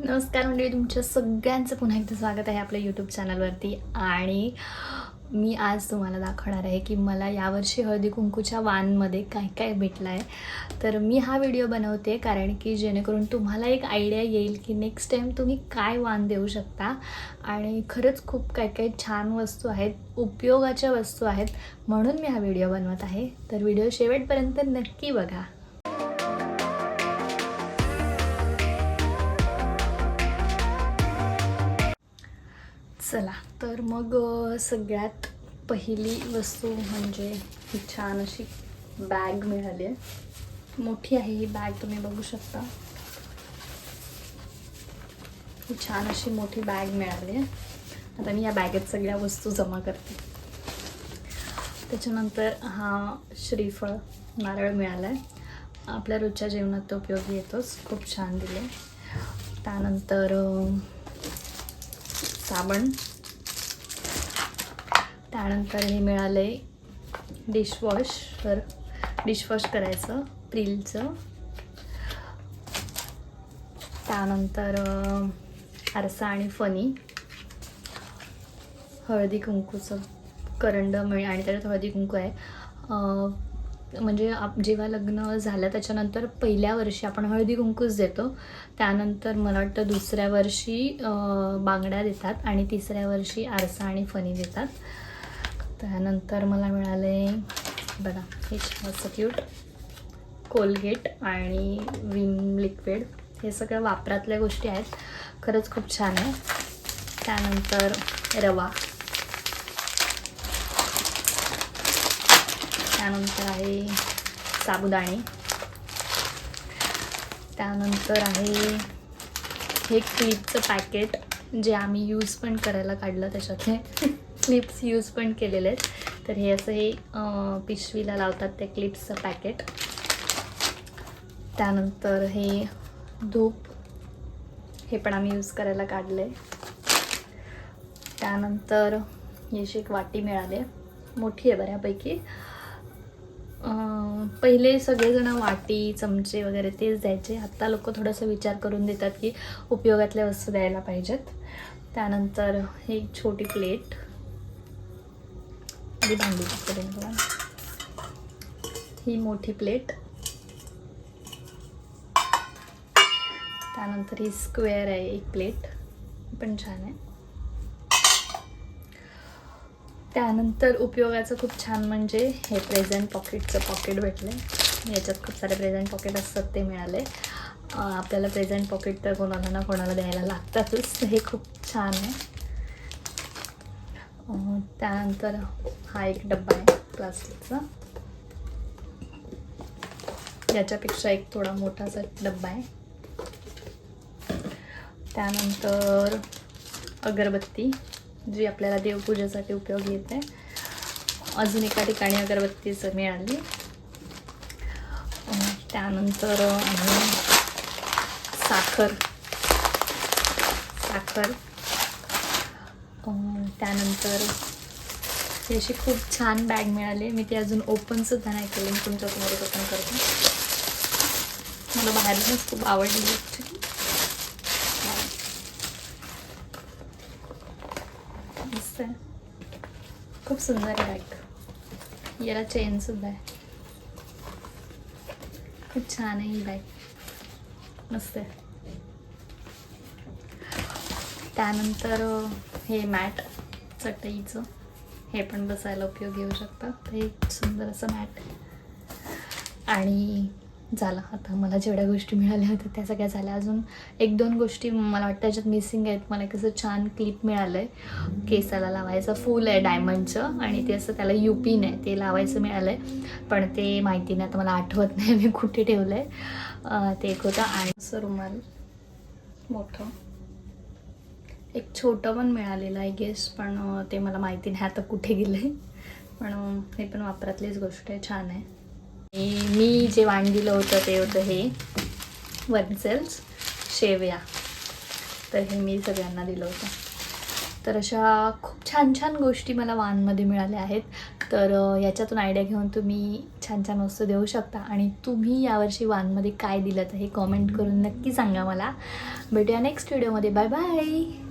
नमस्कार मंडळी तुमच्या सगळ्यांचं पुन्हा एकदा स्वागत आहे आपल्या यूट्यूब चॅनलवरती आणि मी आज तुम्हाला दाखवणार आहे की मला यावर्षी हळदी कुंकूच्या वानमध्ये काय काय भेटलं आहे तर मी हा व्हिडिओ बनवते कारण की जेणेकरून तुम्हाला एक आयडिया येईल की नेक्स्ट टाईम तुम्ही काय वान देऊ शकता. आणि खरंच खूप काय काय छान वस्तू आहेत उपयोगाच्या वस्तू आहेत म्हणून मी हा व्हिडिओ बनवत आहे. तर व्हिडिओ शेवटपर्यंत नक्की बघा. चला तर मग सगळ्यात पहिली वस्तू म्हणजे ही छान अशी बॅग मिळाली आहे. मोठी आहे ही बॅग तुम्ही बघू शकता. ही छान अशी मोठी बॅग मिळाली आहे. आता मी या बॅगेत सगळ्या वस्तू जमा करते. त्याच्यानंतर हा श्रीफळ नारळ मिळाला आहे आपल्या रोजच्या जेवणात तो उपयोगी येतोच. खूप छान दिले त्यानंतर साबण. त्यानंतर हे मिळाले डिशवॉशर डिशवॉश करायचं प्रिलचं. त्यानंतर आरसा आणि फनी हळदी कुंकूचं करंड मिळ आणि त्याच्यात हळदी कुंकू आहे. म्हणजे आप जेव्हा लग्न झालं त्याच्यानंतर पहिल्या वर्षी आपण हळदी कुंकूच देतो. त्यानंतर मला वाटतं दुसऱ्या वर्षी बांगड्या देतात आणि तिसऱ्या वर्षी आरसा आणि फणी देतात. त्यानंतर मला मिळाले बघा हे छान असं क्यूट कोलगेट आणि विम लिक्विड हे सगळं वापरातल्या गोष्टी आहेत. खरंच खूप छान आहे. त्यानंतर रवा. त्यानंतर आहे साबुदाणे. त्यानंतर आहे हे क्लिपचं पॅकेट जे आम्ही यूज पण करायला काढलं त्याच्यातले. क्लिप्स यूज पण केलेले आहेत. तर हे असं हे पिशवीला लावतात ते क्लिप्सचं पॅकेट. त्यानंतर हे धूप हे पण आम्ही यूज करायला काढले त्यानंतर याची एक वाटी मिळाली मोठी आहे बऱ्यापैकी. पहिले सगळेजण वाटी चमचे वगैरे तेच द्यायचे. आत्ता लोक थोडंसं विचार करून देतात की उपयोगातल्या वस्तू द्यायला पाहिजेत. त्यानंतर ही एक छोटी प्लेट. भांडी दाखवते ही मोठी प्लेट. त्यानंतर ही स्क्वेअर आहे एक प्लेट. पण छान आहे. त्यानंतर उपयोगाचं खूप छान म्हणजे हे प्रेझेंट पॉकेटचं पॉकेट भेटले याच्यात खूप सारे प्रेझेंट पॉकेट असतात ते मिळाले. आपल्याला प्रेझेंट पॉकेट तर कोणाला ना कोणाला द्यायला लागतातच. हे खूप छान आहे. त्यानंतर हा एक डब्बा आहे प्लास्टिकचा याच्यापेक्षा एक थोडा मोठासा डब्बा आहे. त्यानंतर अगरबत्ती. जी आपल्याला देवपूजेसाठी उपयोगी येते. अजून एका ठिकाणी अगरबत्तीचं मिळाली त्यानंतर साखर. साखर. त्यानंतर ही अशी खूप छान बॅग मिळाली. मी ती अजून ओपनसुद्धा नाही केली. मी तुमच्यासमोर ओपन करते. मला बाहेरूनच खूप आवडली मस्त आहे. खूप सुंदर आहे बॅग याला चेन सुद्धा आहे. खूप छान आहे ही बॅग मस्त आहे. त्यानंतर हे मॅट चटईचं हे पण बसायला उपयोग येऊ शकतं. हे एक सुंदर असं मॅट. आणि झालं आता. मला जेवढ्या गोष्टी मिळाल्या होत्या त्या सगळ्या झाल्या. अजून एक दोन गोष्टी मला वाटतं त्याच्यात मिसिंग आहेत. मला एक असं छान क्लिप मिळालं आहे केसाला लावायचं फूल आहे डायमंडचं आणि ते असं त्याला युपीन आहे. ते लावायचं मिळालं आहे पण ते माहिती नाही आता मला आठवत नाही. मी कुठे ठेवलं आहे ते एक होतं. आणि असं रुमाल. मोठं. एक छोटं पण मिळालेलं आहे गेस पण ते मला माहिती नाही. आता कुठे गेलं पण हे पण वापरातलीच गोष्ट आहे. छान आहे. मी जे वाण दिलं होतं ते होतं हे वनसेल्स शेवया. तर हे मी सगळ्यांना दिलं होतं. तर अशा खूप छान छान गोष्टी मला वानमध्ये मिळाल्या आहेत. तर याच्यातून आयडिया घेऊन तुम्ही छान छान वस्तू देऊ शकता. आणि तुम्ही यावर्षी वानमध्ये काय दिलं तर हे कॉमेंट करून नक्की सांगा मला. भेटूया नेक्स्ट व्हिडिओमध्ये बाय बाय